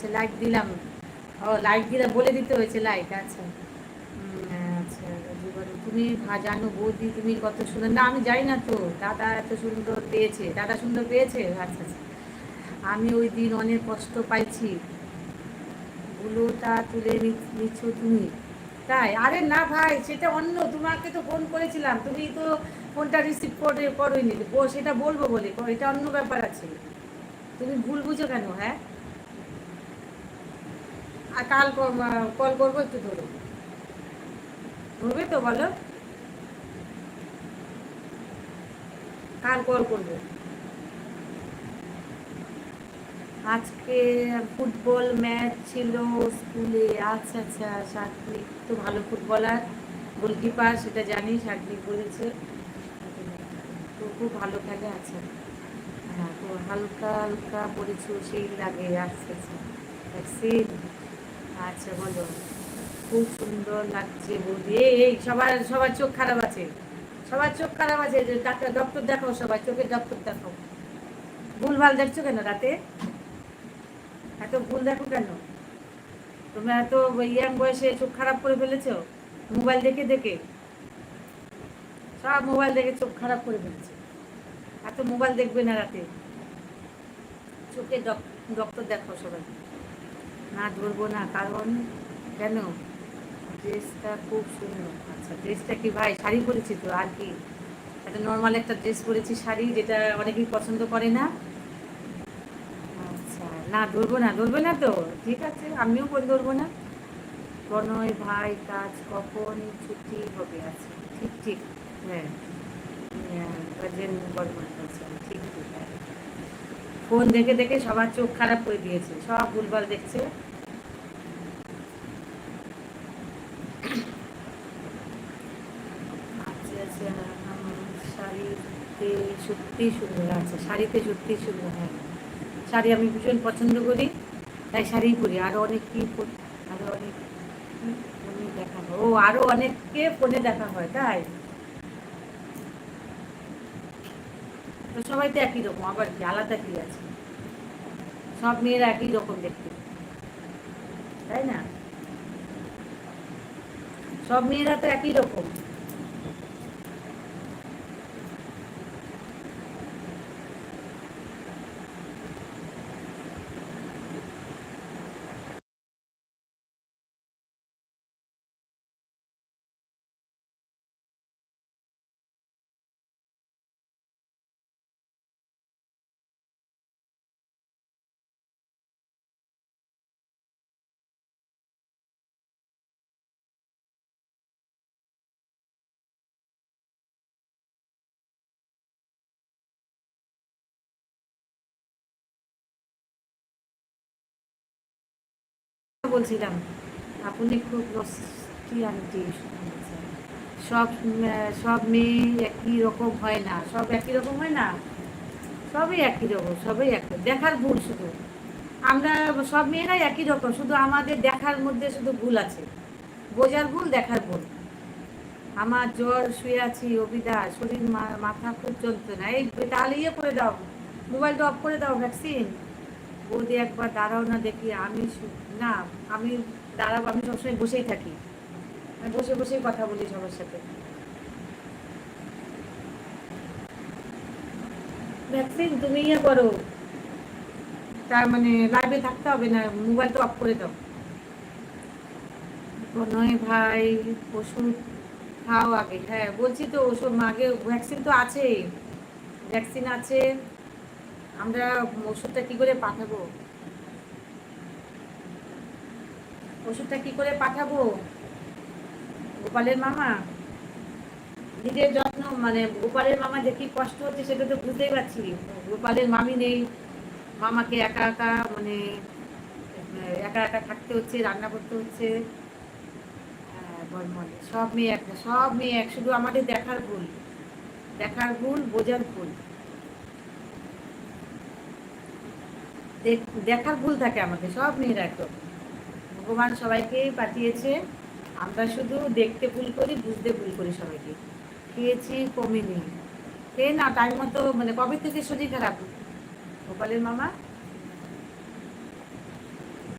আচ্ছা লাইক দিলাম। ও লাইক দিলাম বলে দিতে হয়েছে লাইক আচ্ছা। আচ্ছা তুমি জানো বৌদি, তুমি কত সুন্দর। না, আমি না তো, দাদা এত সুন্দর পেয়েছে, দাদা সুন্দর পেয়েছে? আচ্ছা আচ্ছা। আমি ওই দিন অনেক কষ্ট পাইছি। গুলোটা তুলে নিচ্ছ তুমি। তাই? আরে না ভাই, সেটা অন্য, তোমাকে তো ফোন করেছিলাম। তুমি তো ফোনটা রিসিভ করে, করোইনি। সেটা বলব বলে, এটা অন্য ব্যাপার আছে। তুমি ভুল বুঝো কেন হ্যাঁ? আর কাল কল করব, একটু ধরো ধরবে তো বলো? কাল কল করব। আজকে ফুটবল ম্যাচ ছিল স্কুলে। আচ্ছা আচ্ছা সাত্বিক তো ভালো ফুটবলার। গোলকিপার, সেটা জানি সাত্বিক বলেছে। তো খুব ভালো খেলে আচ্ছা। হ্যাঁ তো হালকা হালকা পড়েছো সেই লাগে আচ্ছা আচ্ছা। আচ্ছা বলো। খুব সুন্দর লাগছে বৌদি। এই সবার সবার চোখ খারাপ আছে। সবার চোখ খারাপ আছে ডাক্তার, ডক্টর দেখাও সবাই, চোখের ডক্টর দেখাও। ভুলভাল দেখছ কেন রাতে? এত ভুল দেখো কেন? তোমরা এত ইয়াং বয়সে চোখ খারাপ করে ফেলেছো? মোবাইল দেখে দেখে। সব মোবাইল দেখে চোখ খারাপ করে ফেলেছে। এত মোবাইল দেখবে না রাতে। চোখে ডক্টর দেখো সবাই না ধরবো না, কারণ কেন? ড্রেসটা খুব সুন্দর। আচ্ছা ড্রেসটা কি ভাই শাড়ি পরেছি তো? আর কি? একটা নর্মাল একটা ড্রেস পরেছি শাড়ি, যেটা অনেকেই পছন্দ করে না। আচ্ছা না ধরবো না, ধরবে না তো? ঠিক আছে, আমিও করে ধরবো না। প্রণয় ভাই, কাজ কখন? ছুটি হবে আচ্ছা ঠিক ঠিক হ্যাঁ। ঠিক ঠিক হ্যাঁ। ফোন দেখে দেখে সবার চোখ খারাপ করে দিয়েছে, সব ভুলভাল দেখছে। শাড়িতে সত্যি সুন্দর আছে, শাড়িতে সত্যি সুন্দর হ্যাঁ। শাড়ি আমি ভীষণ পছন্দ করি, তাই শাড়ি পরি। আরও অনেক কি আরও অনেক দেখা হয়। ও আরও অনেককে ফোনে দেখা হয়, তাই? তো সবাই তো একই রকম, আবার কি? আলাদা কি আছে? সব মেয়েরা একই রকম দেখতে। তাই না? সব মেয়েরা তো একই রকম। বলছিলাম, আপনি খুব কি আন্টি। সব সব মেয়ে একই রকম হয় না, সব একই রকম হয় না? সবই একই রকম, সবই একই, দেখার ভুল শুধু। আমরা সব মেয়েরাই একই রকম, শুধু আমাদের দেখার মধ্যে শুধু ভুল আছে। বোঝার ভুল, দেখার ভুল। আমার জ্বর, শুয়ে আছি অবিদা শরীর মাথা খুব না এই তাহলে ইয়ে করে দাও, মোবাইলটা অফ করে দাও, ভ্যাকসিন। বৌদি একবার দাঁড়াও না দেখি, আমি না, আমি দাঁড়াবো, আমি সবসময় বসেই থাকি। আমি বসে বসেই কথা বলি সবার সাথে। ভ্যাকসিন তুমি ইয়ে করো। তার মানে লাইভে থাকতে হবে না মোবাইল তো অফ করে দাও। নয় ভাই, ওষুধ খাও আগে। হ্যাঁ বলছি তো, ওষুধ আগে ভ্যাকসিন তো আছে ভ্যাকসিন আছে। আমরা ওষুধটা কি করে পাঠাবো? ওষুধটা কি করে পাঠাবো? গোপালের মামা? নিজের যত্ন মানে গোপালের মামা যে কি কষ্ট হচ্ছে সেটা তো বুঝতেই পারছি। গোপালের মামি নেই মামাকে একা একা মানে একা একা থাকতে হচ্ছে রান্না করতে হচ্ছে। হ্যাঁ, সব মেয়ে একটা সব মেয়ে এক শুধু আমাদের দেখার ভুল দেখার ভুল বোঝার ভুল। দেখার ভুল থাকে আমাদের সব মেয়েরা একদম ভগবান সবাইকে পাঠিয়েছে, আমরা শুধু দেখতে ভুল করি, বুঝতে ভুল করি সবাইকে। খেয়েছি, কমেনি। খেয়ে না টাইম মতো মানে কবে থেকে শরীর খারাপ? গোপালের মামা?